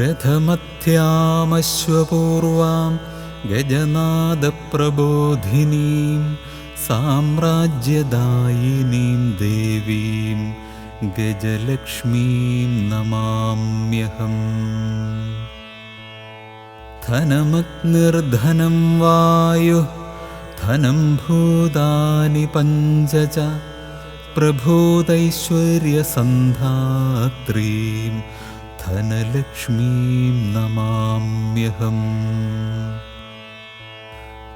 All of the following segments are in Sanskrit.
रथमथ्यामश्वपूर्वां गजनादप्रबोधिनीं साम्राज्यदायिनीं देवीं गजलक्ष्मीं नमाम्यहम्। धनमग्निर्धनं वायुः धनं भूतानि पञ्च च प्रभूतैश्वर्यसन्धात्रीं धनलक्ष्मीं नमाम्यहम्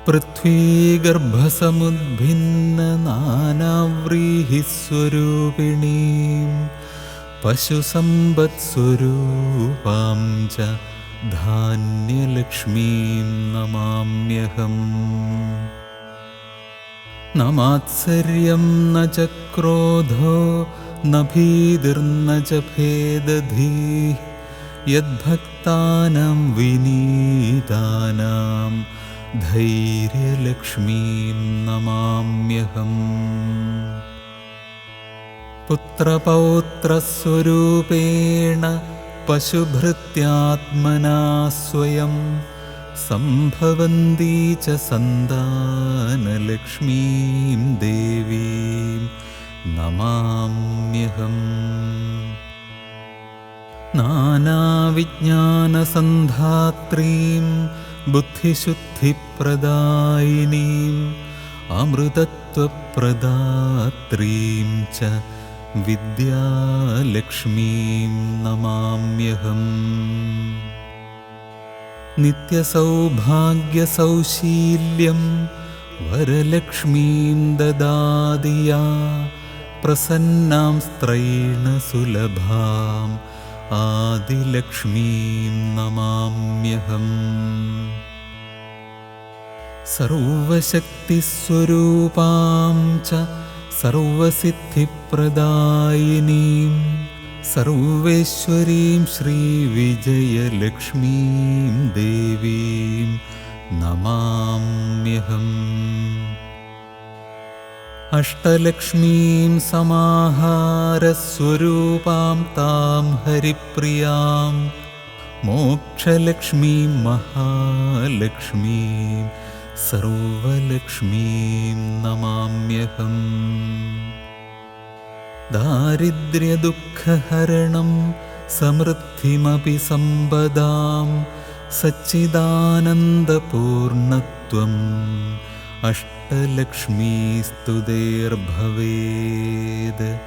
पृथ्वीगर्भसमुद्भिन्ननानाव्रीहिस्वरूपिणीं पशुसम्पत्स्वरूपां च धान्यलक्ष्मीं नमाम्यहम् न मात्सर्यं न च क्रोधो न भीतिर्न च भेदधीः यद्भक्तानां विनीतानां धैर्यलक्ष्मीं नमाम्यहम्। पुत्रपौत्रस्वरूपेण पशुभृत्यात्मना स्वयं सम्भवन्ती च सन्दानलक्ष्मीं देवीं नमाम्यहम्। नानाविज्ञानसन्धात्रीं बुद्धिशुद्धिप्रदायिनीम् अमृतत्वप्रदात्रीं च विद्यालक्ष्मीं नमाम्यहम्। नित्यसौभाग्यसौशील्यं वरलक्ष्मीं ददादिया प्रसन्नां स्त्रैण सुलभाम् आदिलक्ष्मीं नमाम्यहम्। सर्वशक्तिस्वरूपां च सर्वसिद्धिप्रदायिनीं सर्वेश्वरीं श्रीविजयलक्ष्मीं देवीं नमाम्यहम् अष्टलक्ष्मीं समाहारस्वरूपां तां हरिप्रियां। मोक्षलक्ष्मीं महालक्ष्मीं सर्वलक्ष्मीं नमाम्यहम्। दारिद्र्यदुःखहरणं समृद्धिमपि सम्पदां सच्चिदानन्दपूर्णत्वम् अष्टलक्ष्मीस्तुतेर्भवेद्।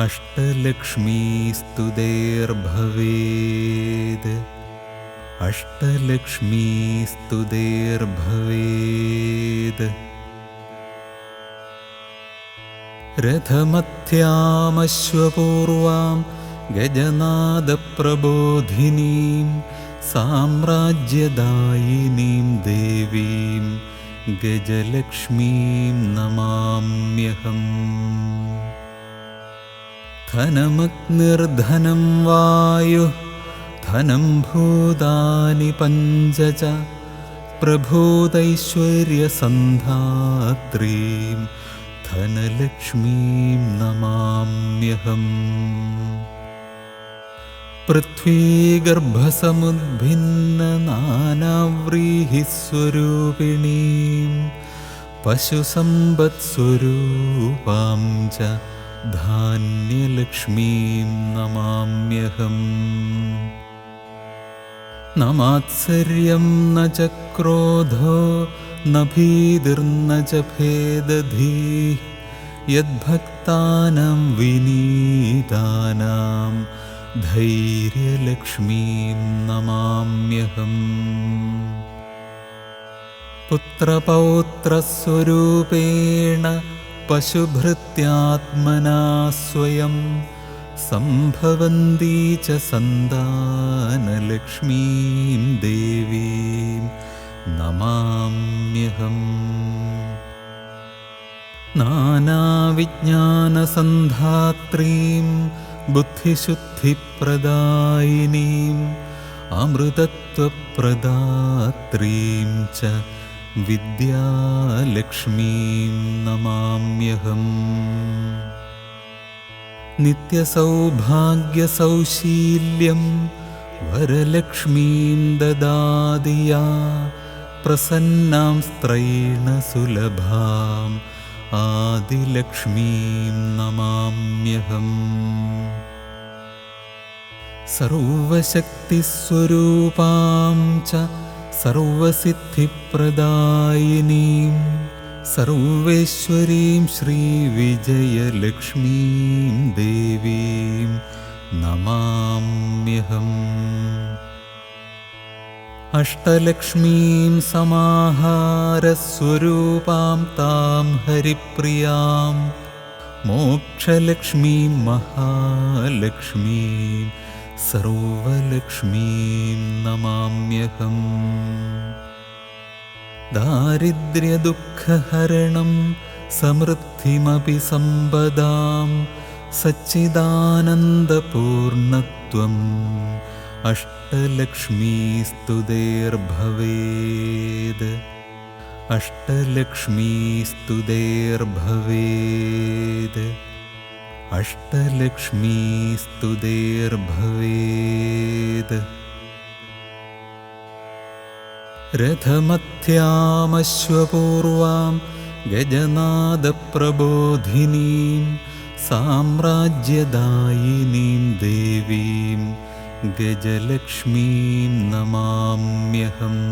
अष्टलक्ष्मीस्तुतेर्भवेद्। अष्टलक्ष्मीस्तुतेर्भवेद्। रथमथ्यामश्वपूर्वां गजनादप्रबोधिनीं साम्राज्यदायिनीं देवीं गजलक्ष्मीं नमाम्यहम् धनमग्निर्धनं वायुः धनं भूतानि पञ्च च प्रभूतैश्वर्यसन्धात्रीं धनलक्ष्मीं नमाम्यहम् पृथ्वीगर्भसमुद्भिन्ननानाव्रीहिस्वरूपिणीं पशुसम्पत्स्वरूपां च धान्यलक्ष्मीं नमाम्यहम्। न मात्सर्यं न च क्रोधो न भीतिर्न च भेदधीः। यद्भक्तानां विनीतानां धैर्यलक्ष्मीं नमाम्यहम्। पुत्रपौत्रस्वरूपेण पशुभृत्यात्मना स्वयं सम्भवन्ती च सन्दानलक्ष्मीं देवीं नमाम्यहम्। नानाविज्ञानसन्धात्रीं बुद्धिशुद्धिप्रदायिनीम् अमृतत्वप्रदात्रीं च विद्यालक्ष्मीं नमाम्यहम्। नित्यसौभाग्यसौशील्यं वरलक्ष्मीं ददाति या प्रसन्नां स्त्रैण सुलभाम् आदिलक्ष्मीं नमाम्यहम् सर्वशक्तिस्वरूपां च सर्वसिद्धिप्रदायिनीं सर्वेश्वरीं श्रीविजयलक्ष्मीं देवीं नमाम्यहम् अष्टलक्ष्मीं समाहारस्वरूपां तां हरिप्रियां मोक्षलक्ष्मीं महालक्ष्मीं सर्वलक्ष्मीं नमाम्यहम्। दारिद्र्यदुःखहरणं समृद्धिमपि सम्पदां सच्चिदानन्दपूर्णत्वम् अष्टलक्ष्मीस्तुतेर्भवेद् अष्टलक्ष्मीस्तुतेर्भवेद् अष्टलक्ष्मीस्तुतेर्भवेद् रथमथ्यामश्वपूर्वां गजनादप्रबोधिनीं साम्राज्यदायिनीं देवीं गजलक्ष्मीं नमाम्यहम्।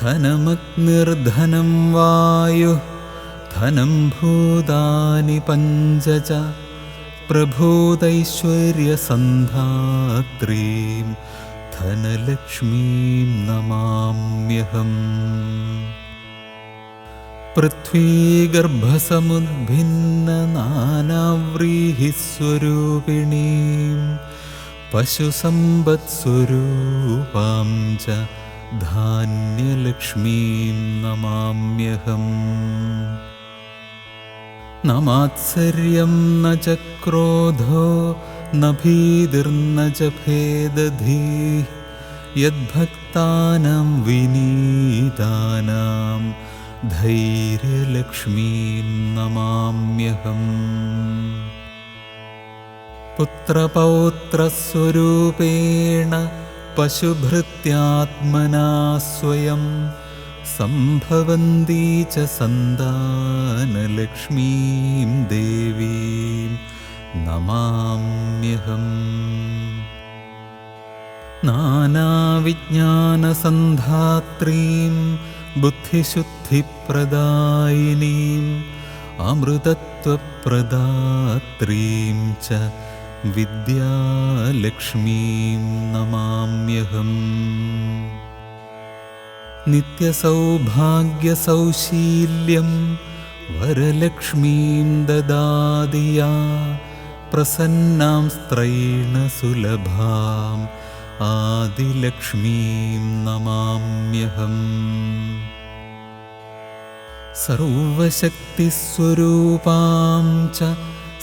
धनमग्निर्धनं वायुः धनं भूतानि पञ्च च प्रभूतैश्वर्यसन्धात्रीं धनलक्ष्मीं नमाम्यहम् पृथ्वीगर्भसमुद्भिन्ननानाव्रीहिस्वरूपिणीं पशुसम्पत्स्वरूपां च धान्यलक्ष्मीं नमाम्यहम् न मात्सर्यं न च क्रोधो न भीतिर्न च भेदधिः। यद्भक्तानां विनीतानां धैर्यलक्ष्मीं नमाम्यहम् पुत्रपौत्रस्वरूपेण पशुभृत्यात्मना स्वयं सम्भवन्ती च सन्दानलक्ष्मीं देवीं नमाम्यहम्। नानाविज्ञानसन्धात्रीं बुद्धिशुद्धिप्रदायिनीम् अमृतत्वप्रदात्रीं च विद्यालक्ष्मीं नमाम्यहम् नित्यसौभाग्यसौशील्यं वरलक्ष्मीं ददाति या प्रसन्नां स्त्रैण सुलभाम् आदिलक्ष्मीं नमाम्यहम्। सर्वशक्तिस्वरूपां च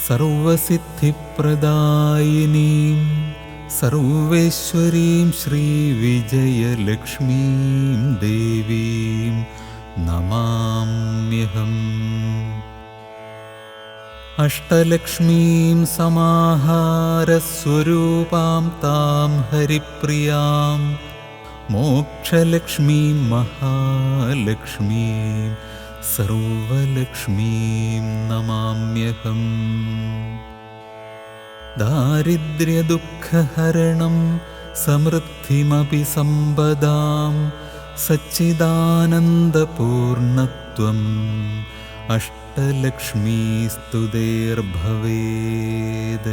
सर्वसिद्धिप्रदायिनीं सर्वेश्वरीं श्रीविजयलक्ष्मीं देवीं नमाम्यहम् अष्टलक्ष्मीं समाहारस्वरूपां तां हरिप्रियां मोक्षलक्ष्मीं महालक्ष्मीं सर्वलक्ष्मीं नमाम्यहम् दारिद्र्यदुःखहरणं समृद्धिमपि सम्पदां सच्चिदानन्दपूर्णत्वम् अष्टलक्ष्मीस्तुतेर्भवेद्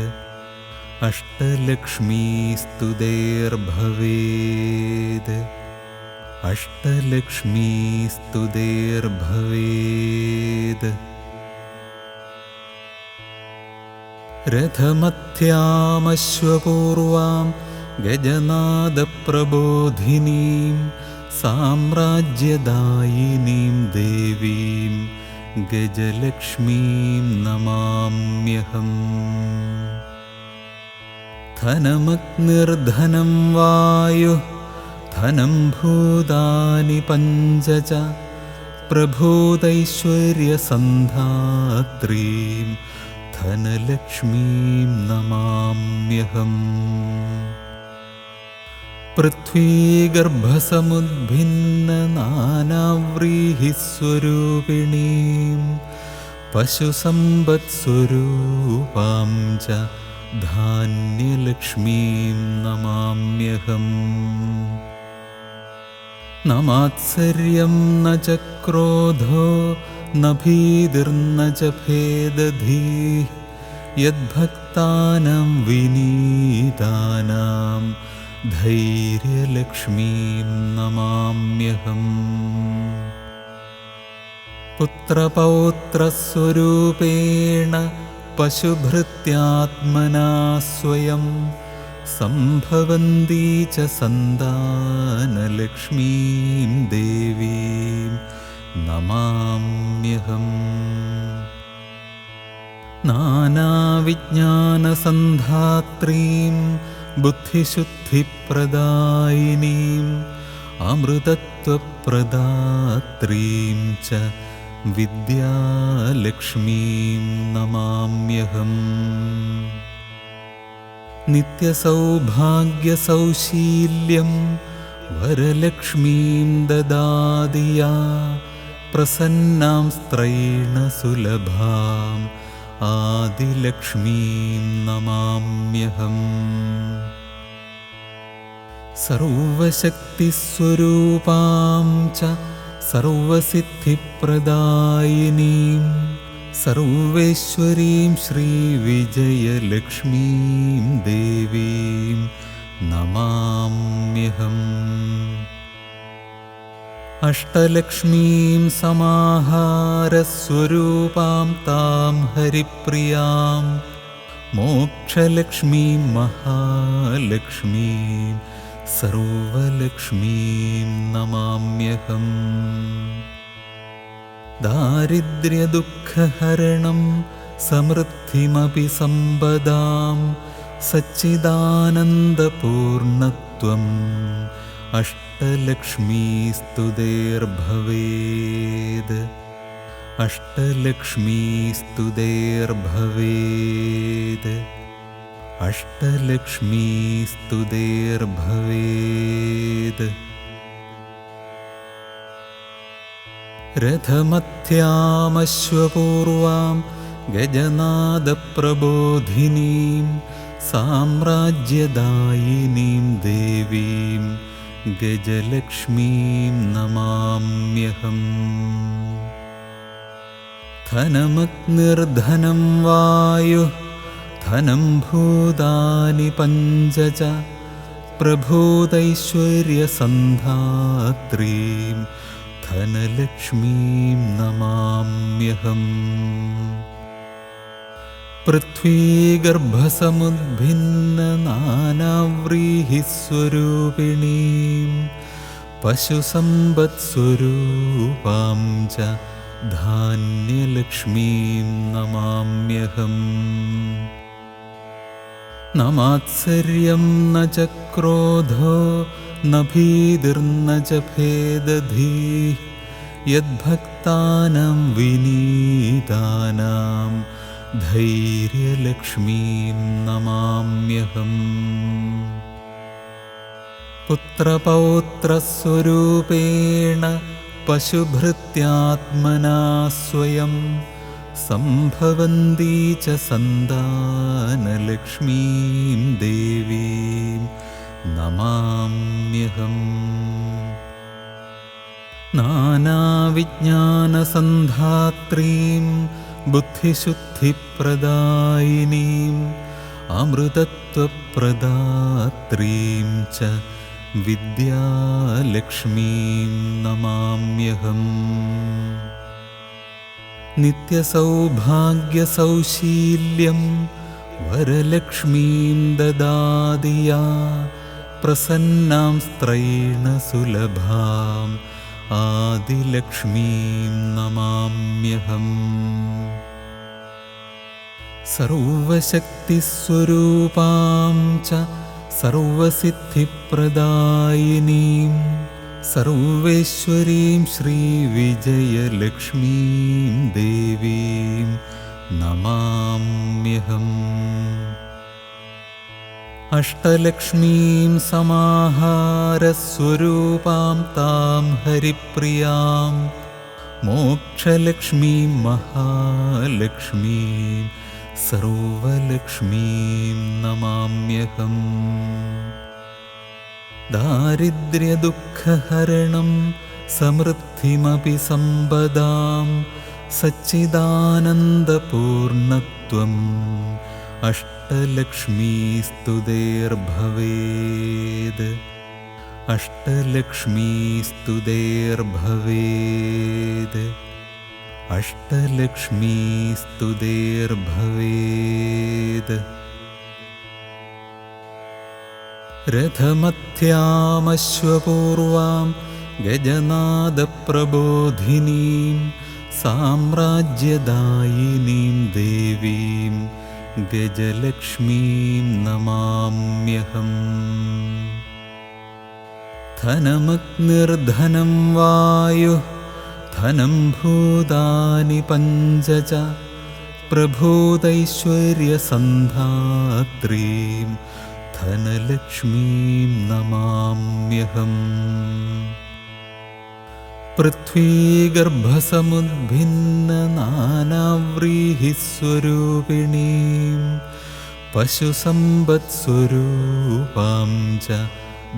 अष्टलक्ष्मीस्तुतेर्भवेद् अष्टलक्ष्मीस्तुतेर्भवेद् रथमथ्यामश्वपूर्वां गजनादप्रबोधिनीं साम्राज्यदायिनीं देवीं गजलक्ष्मीं नमाम्यहम्। धनमग्निर्धनं वायुः धनं भूतानि पञ्च च प्रभूतैश्वर्यसन्धात्रीं धनलक्ष्मीं नमाम्यहम् पृथ्वीगर्भसमुद्भिन्ननानाव्रीहिस्वरूपिणीं पशुसम्पत्स्वरूपां च धान्यलक्ष्मीं नमाम्यहम् न मात्सर्यं न च क्रोधो न भीतिर्न च भेदधिः यद्भक्तानां विनीतानां धैर्यलक्ष्मीं नमाम्यहम्। पुत्रपौत्रस्वरूपेण पशुभृत्यात्मना स्वयं सम्भवन्ती च सन्दानलक्ष्मीं देवीं नमाम्यहम्। नानाविज्ञानसन्धात्रीं बुद्धिशुद्धिप्रदायिनीम् अमृतत्वप्रदात्रीं च विद्यालक्ष्मीं नमाम्यहम्। नित्यसौभाग्यसौशील्यं वरलक्ष्मीं ददादिया प्रसन्नां स्त्रैण सुलभाम् आदिलक्ष्मीं नमाम्यहम्। सर्वशक्तिस्वरूपां च सर्वसिद्धिप्रदायिनीं सर्वेश्वरीं श्रीविजयलक्ष्मीं देवीं नमाम्यहम् अष्टलक्ष्मीं समाहारस्वरूपां तां हरिप्रियां। मोक्षलक्ष्मीं महालक्ष्मीं सर्वलक्ष्मीं नमाम्यहम्। दारिद्र्यदुःखहरणं समृद्धिमपि सम्पदां सच्चिदानन्दपूर्णत्वम् अष्टलक्ष्मीस्तुतेर्भवेद्। अष्टलक्ष्मीस्तुतेर्भवेद्। अष्टलक्ष्मीस्तुतेर्भवेद्। रथमथ्यामश्वपूर्वां गजनादप्रबोधिनीं साम्राज्यदायिनीं देवीं गजलक्ष्मीं नमाम्यहम्। धनमग्निर्धनं वायुः धनं भूतानि पञ्च च प्रभूतैश्वर्यसन्धात्रीं धनलक्ष्मीं नमाम्यहम् पृथ्वीगर्भसमुद्भिन्ननानाव्रीहिस्वरूपिणीं पशुसम्पत्स्वरूपां च धान्यलक्ष्मीं नमाम्यहम्। न मात्सर्यं न च क्रोधो न भीतिर्न च भेदधिः। यद्भक्तानां विनीतानां धैर्यलक्ष्मीं नमाम्यहम्। पुत्रपौत्रस्वरूपेण पशुभृत्यात्मना स्वयं सम्भवन्ती च सन्दानलक्ष्मीं देवीं नमाम्यहम्। नानाविज्ञानसन्धात्रीं बुद्धिशुद्धिप्रदायिनीम् अमृतत्वप्रदात्रीं च विद्यालक्ष्मीं नमाम्यहम्। नित्यसौभाग्यसौशील्यं वरलक्ष्मीं ददादिया प्रसन्नां स्त्रैण सुलभाम् आदिलक्ष्मीं नमाम्यहम्। सर्वशक्तिस्वरूपां च सर्वसिद्धिप्रदायिनीं सर्वेश्वरीं श्रीविजयलक्ष्मीं देवीं नमाम्यहम् अष्टलक्ष्मीं समाहारस्वरूपां तां हरिप्रियां। मोक्षलक्ष्मीं महालक्ष्मीं सर्वलक्ष्मीं नमाम्यहम्। दारिद्र्यदुःखहरणं समृद्धिमपि सम्पदां सच्चिदानन्दपूर्णत्वम् अष्टलक्ष्मीस्तुतेर्भवेद्। अष्टलक्ष्मीस्तुतेर्भवेद्। अष्टलक्ष्मीस्तुतेर्भवेद्। रथमथ्यामश्वपूर्वां गजनादप्रबोधिनीं साम्राज्यदायिनीं देवीं गजलक्ष्मीं नमाम्यहम् धनमग्निर्धनं वायुः धनं भूतानि पञ्च च प्रभूतैश्वर्यसन्धात्रीं धनलक्ष्मीं नमाम्यहम् पृथ्वीगर्भसमुद्भिन्ननानाव्रीहिस्वरूपिणीं पशुसम्पत्स्वरूपां च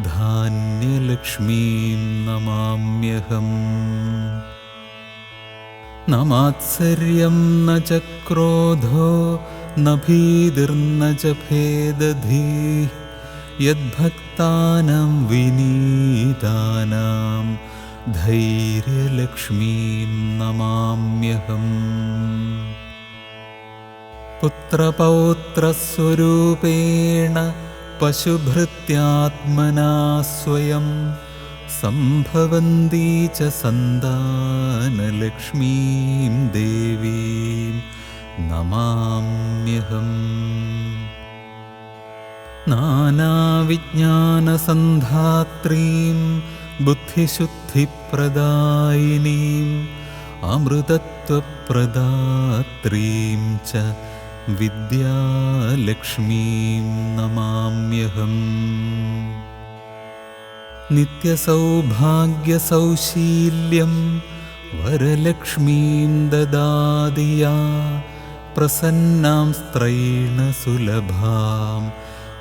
धान्यलक्ष्मीं नमाम्यहम्। न मात्सर्यं न च क्रोधो न भीतिर्न च भेदधिः यद्भक्तानां विनीतानां धैर्यलक्ष्मीं नमाम्यहम्। पुत्रपौत्रस्वरूपेण पशुभृत्यात्मना स्वयं सम्भवन्ती च सन्दानलक्ष्मीं देवीं नमाम्यहम्। नानाविज्ञानसन्धात्रीं बुद्धिशुद्धिप्रदायिनीम् अमृतत्वप्रदात्रीं च विद्यालक्ष्मीं नमाम्यहम्। नित्यसौभाग्यसौशील्यं वरलक्ष्मीं ददादिया प्रसन्नां स्त्रैण सुलभाम्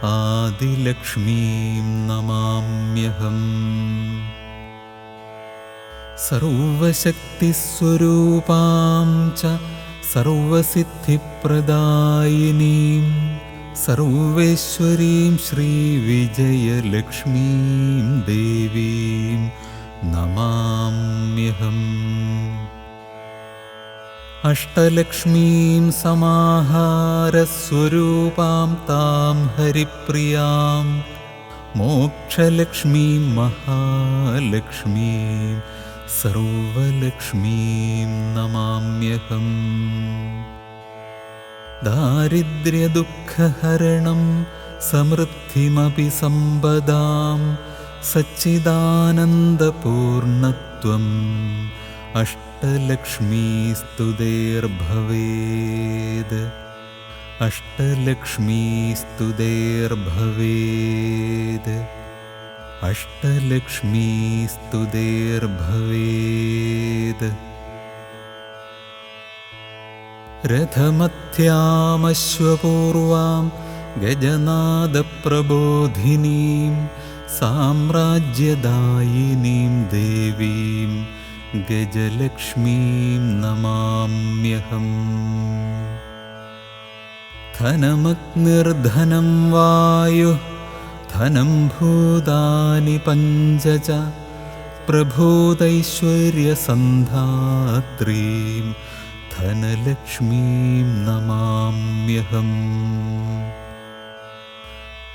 आदिलक्ष्मीं नमाम्यहम्। सर्वशक्तिस्वरूपां च सर्वसिद्धिप्रदायिनीं सर्वेश्वरीं श्रीविजयलक्ष्मीं देवीं नमाम्यहम् अष्टलक्ष्मीं समाहारस्वरूपां तां हरिप्रियां। मोक्षलक्ष्मीं महालक्ष्मीं सर्वलक्ष्मीं नमाम्यहम्। दारिद्र्यदुःखहरणं समृद्धिमपि सम्पदां सच्चिदानन्दपूर्णत्वम् अष्टलक्ष्मीस्तुतेर्भवेद्। अष्टलक्ष्मीस्तुतेर्भवेद्। अष्टलक्ष्मीस्तुतेर्भवेद्। रथमथ्यामश्वपूर्वां गजनादप्रबोधिनीं साम्राज्यदायिनीं देवीं गजलक्ष्मीं नमाम्यहम् धनमग्निर्धनं वायुः धनं भूतानि पञ्च च प्रभूतैश्वर्यसन्धात्रीं धनलक्ष्मीं नमाम्यहम्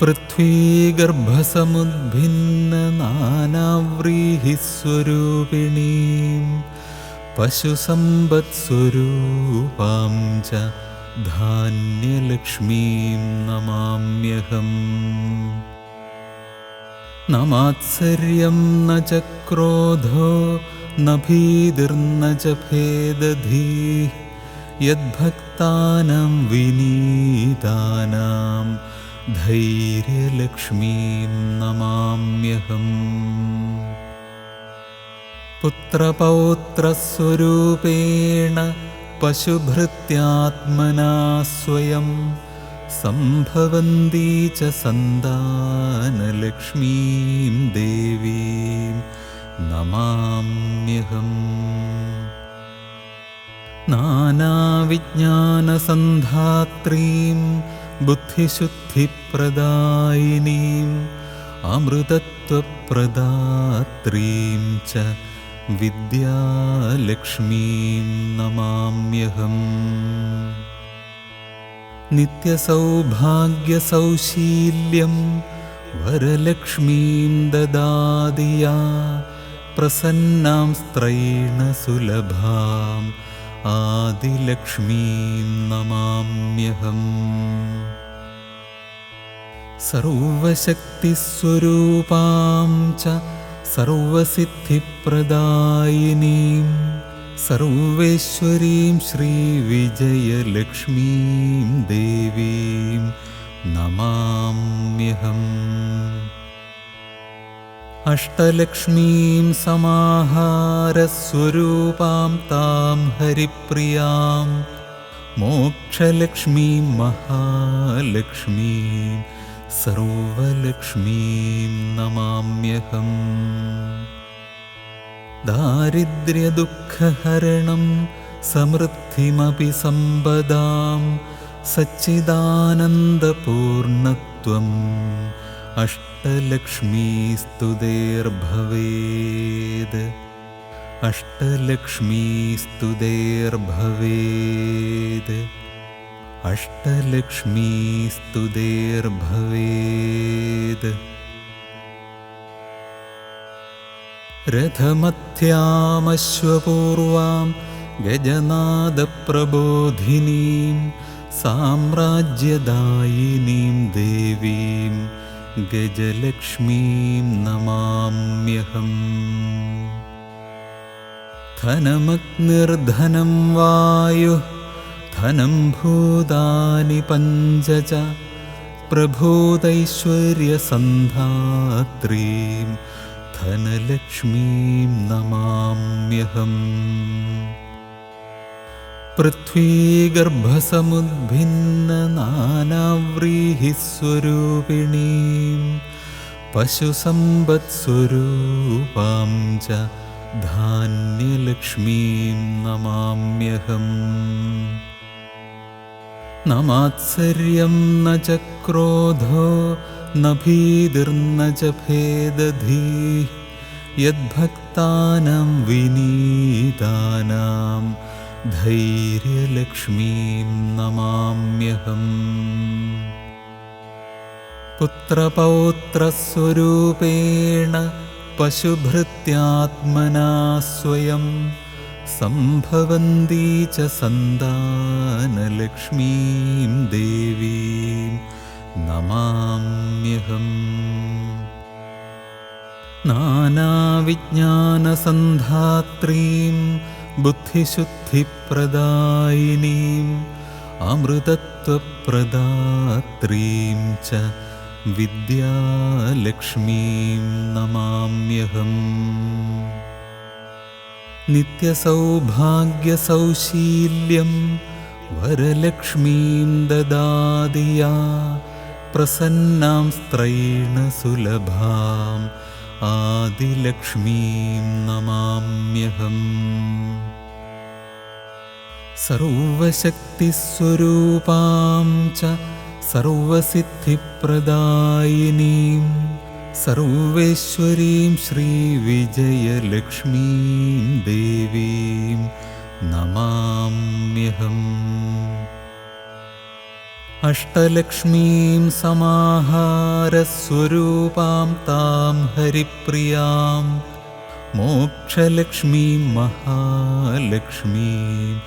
पृथ्वीगर्भसमुद्भिन्ननानाव्रीहिस्वरूपिणीं पशुसम्पत्स्वरूपां च धान्यलक्ष्मीं नमाम्यहम्। न मात्सर्यं न च क्रोधो न भीतिर्न च भेदधिः। यद्भक्तानां विनीतानां धैर्यलक्ष्मीं नमाम्यहम्। पुत्रपौत्रस्वरूपेण पशुभृत्यात्मना स्वयं सम्भवन्ती च सन्दानलक्ष्मीं देवीं नमाम्यहम्। नानाविज्ञानसन्धात्रीं बुद्धिशुद्धिप्रदायिनीम् अमृतत्वप्रदात्रीं च विद्यालक्ष्मीं नमाम्यहम्। नित्यसौभाग्यसौशील्यं वरलक्ष्मीं ददादिया प्रसन्नां स्त्रैण सुलभाम् आदिलक्ष्मीं नमाम्यहम्। सर्वशक्तिस्वरूपां च सर्वसिद्धिप्रदायिनीं सर्वेश्वरीं श्रीविजयलक्ष्मीं देवीं नमाम्यहम् अष्टलक्ष्मीं समाहारस्वरूपां तां हरिप्रियां। मोक्षलक्ष्मीं महालक्ष्मीं सर्वलक्ष्मीं नमाम्यहम्। दारिद्र्यदुःखहरणं समृद्धिमपि सम्पदां सच्चिदानन्दपूर्णत्वम् अष्टलक्ष्मीस्तुतेर्भवेद्। अष्टलक्ष्मीस्तुतेर्भवेद्। अष्टलक्ष्मीस्तुतेर्भवेद्। रथमथ्यामश्वपूर्वां गजनादप्रबोधिनीं साम्राज्यदायिनीं देवीं गजलक्ष्मीं नमाम्यहम् धनमग्निर्धनं वायुः धनं भूतानि पञ्च च प्रभूतैश्वर्यसन्धात्रीं धनलक्ष्मीं नमाम्यहम् पृथ्वीगर्भसमुद्भिन्ननानाव्रीहिस्वरूपिणीं पशुसम्पत्स्वरूपां च धान्यलक्ष्मीं नमाम्यहम्। न मात्सर्यं न च क्रोधो न भीतिर्न च भेदधीः। यद्भक्तानां विनीतानां धैर्यलक्ष्मीं नमाम्यहम्। पुत्रपौत्रस्वरूपेण पशुभृत्यात्मना स्वयं सम्भवन्ती च सन्दानलक्ष्मीं देवीं नमाम्यहम्। नानाविज्ञानसन्धात्रीं बुद्धिशुद्धिप्रदायिनीम् अमृतत्वप्रदात्रीं च विद्यालक्ष्मीं नमाम्यहम्। नित्यसौभाग्यसौशील्यं वरलक्ष्मीं ददादिया प्रसन्नां स्त्रैण सुलभाम् आदिलक्ष्मीं नमाम्यहम्। सर्वशक्तिस्वरूपां च सर्वसिद्धिप्रदायिनीं सर्वेश्वरीं श्रीविजयलक्ष्मीं देवीं नमाम्यहम् अष्टलक्ष्मीं समाहारस्वरूपां तां हरिप्रियां। मोक्षलक्ष्मीं महालक्ष्मीं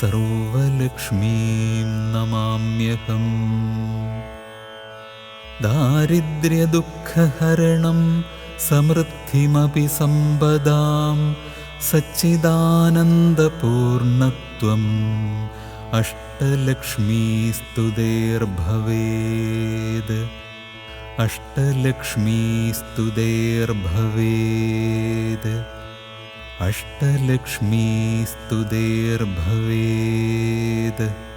सर्वलक्ष्मीं नमाम्यहम्। दारिद्र्यदुःखहरणं समृद्धिमपि सम्पदां सच्चिदानन्दपूर्णत्वम् अष्टलक्ष्मीस्तुतेर्भवेद्। अष्टलक्ष्मीस्तुतेर्भवेद्। अष्टलक्ष्मीस्तुतेर्भवेद्